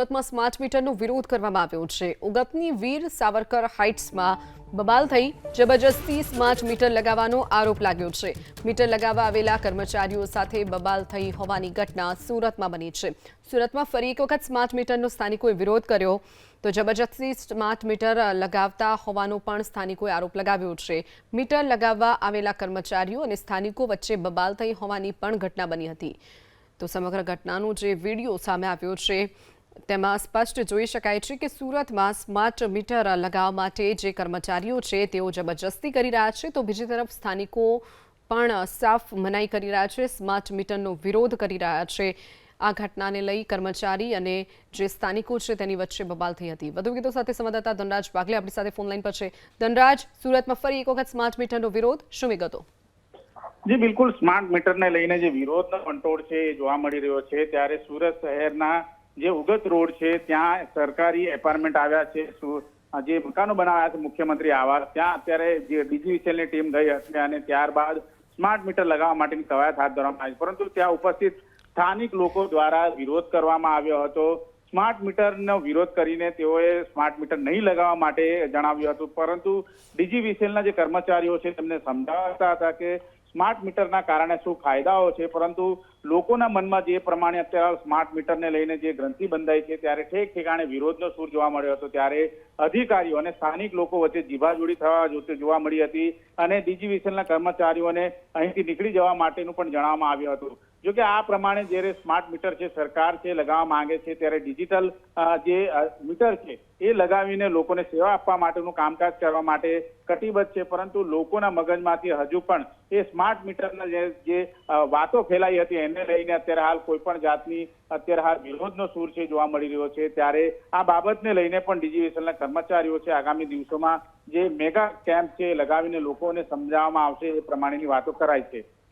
સુરતમાં સ્માર્ટ મીટરનો વિરોધ કરવામાં આવ્યો છે. ઉગતની વીર સાવરકર હાઇટ્સમાં બબાલ થઈ જબરજસ્તી સ્માર્ટ મીટર લગાવવાનો આરોપ લાગ્યો છે. મીટર લગાવવા આવેલા કર્મચારીઓ સાથે બબાલ થઈ હોવાની ઘટના સુરતમાં બની છે. સુરતમાં ફરી એક વખત સ્માર્ટ મીટરનો સ્થાનિકોએ વિરોધ કર્યો. તો જબરજસ્તી સ્માર્ટ મીટર લગાવતા હોવાનો પણ સ્થાનિકોએ આરોપ લગાવ્યો છે. મીટર લગાવવા આવેલા કર્મચારીઓ અને સ્થાનિકો વચ્ચે બબાલ થઈ હોવાની પણ ઘટના બની હતી. તો સમગ્ર ઘટનાનો જે વીડિયો સામે આવ્યો છે તેમાં સ્પષ્ટ જોઈ શકાય છે કે સુરતમાં સ્માર્ટ મીટર લગાવવા માટે જે કર્મચારીઓ છે, તેઓ જબરજસ્તી કરી રહ્યા છે. તો બીજી તરફ સ્થાનિકો પણ સાફ મનાઈ કરી રહ્યા છે, સ્માર્ટ મીટરનો વિરોધ કરી રહ્યા છે. આ ઘટનાને લઈ કર્મચારી અને જે સ્થાનિકો છે, તેની વચ્ચે બબાલ થઈ હતી. વધુ વિગતો સાથે સંવાદદાતા ધનરાજ બાગલે આપણી સાથે ફોનલાઈન પર છે. ધનરાજ, સુરતમાં ફરી એક વખત સ્માર્ટ મીટરનો વિરોધ, શું વિગતો? જી, બિલકુલ. સ્માર્ટ મીટરને લઈને જે વિરોધનો કંટોળ છે, એ જોવા મળી રહ્યો છે. ત્યારે સુરત શહેરના જે ઉગત રોડ છે, ત્યાં સરકારી એપાર્ટમેન્ટ આવ્યા છે જે મકાનો બનાવ્યા છે, મુખ્યમંત્રી આવાસ, ત્યાં અત્યારે જે ડીજીવીસીએલની ટીમ ગઈ હતી અને ત્યારબાદ સ્માર્ટ મીટર લગાવવા માટેની કવાયત હાથ ધરવામાં આવી પરંતુ ત્યાં ઉપસ્થિત સ્થાનિક લોકો દ્વારા વિરોધ કરવામાં આવ્યો હતો. સ્માર્ટ મીટરનો વિરોધ કરીને તેઓએ સ્માર્ટ મીટર નહીં લગાવવા માટે જણાવ્યું હતું. પરંતુ ડીજીવીસીએલના જે કર્મચારીઓ છે, તેમને સમજાવતા હતા કે સ્માર્ટ મીટરના કારણે શું ફાયદાઓ છે? પરંતુ લોકોના મનમાં જે પ્રમાણે અત્યારે સ્માર્ટ મીટરને લઈને જે ગ્રંથિ બંધાઈ છે, ત્યારે ઠેક ઠેકાણે વિરોધનો સૂર જોવા મળ્યો હતો. ત્યારે અધિકારીઓ અને સ્થાનિક લોકો વચ્ચે જીભાજોડી થવા જોવા મળી હતી અને ડીજીવીસીએલના કર્મચારીઓને અહીંથી નીકળી જવા માટેનું પણ જણાવવામાં આવ્યું હતું. જો કે આ પ્રમાણે જ્યારે સ્માર્ટ મીટર છે, સરકાર છે, લગાવવા માંગે છે, ત્યારે ડિજિટલ જે મીટર છે, એ લગાવીને લોકોને સેવા આપવા માટેનું કામકાજ કરવા માટે કટિબદ્ધ છે. પરંતુ લોકોના મગજમાંથી હજુ પણ એ સ્માર્ટ મીટરના જે વાતો ફેલાઈ હતી, એને લઈને અત્યારે હાલ કોઈ પણ જાતની, અત્યારે હાલ વિરોધનો સૂર છે જોવા મળી રહ્યો છે. ત્યારે આ બાબતને લઈને પણ ડીજીવીસીએલના કર્મચારીઓ છે આગામી દિવસોમાં જે મેગા કેમ્પ છે લગાવીને લોકોને સમજાવવામાં આવશે, એ પ્રમાણેની વાતો કરાય છે.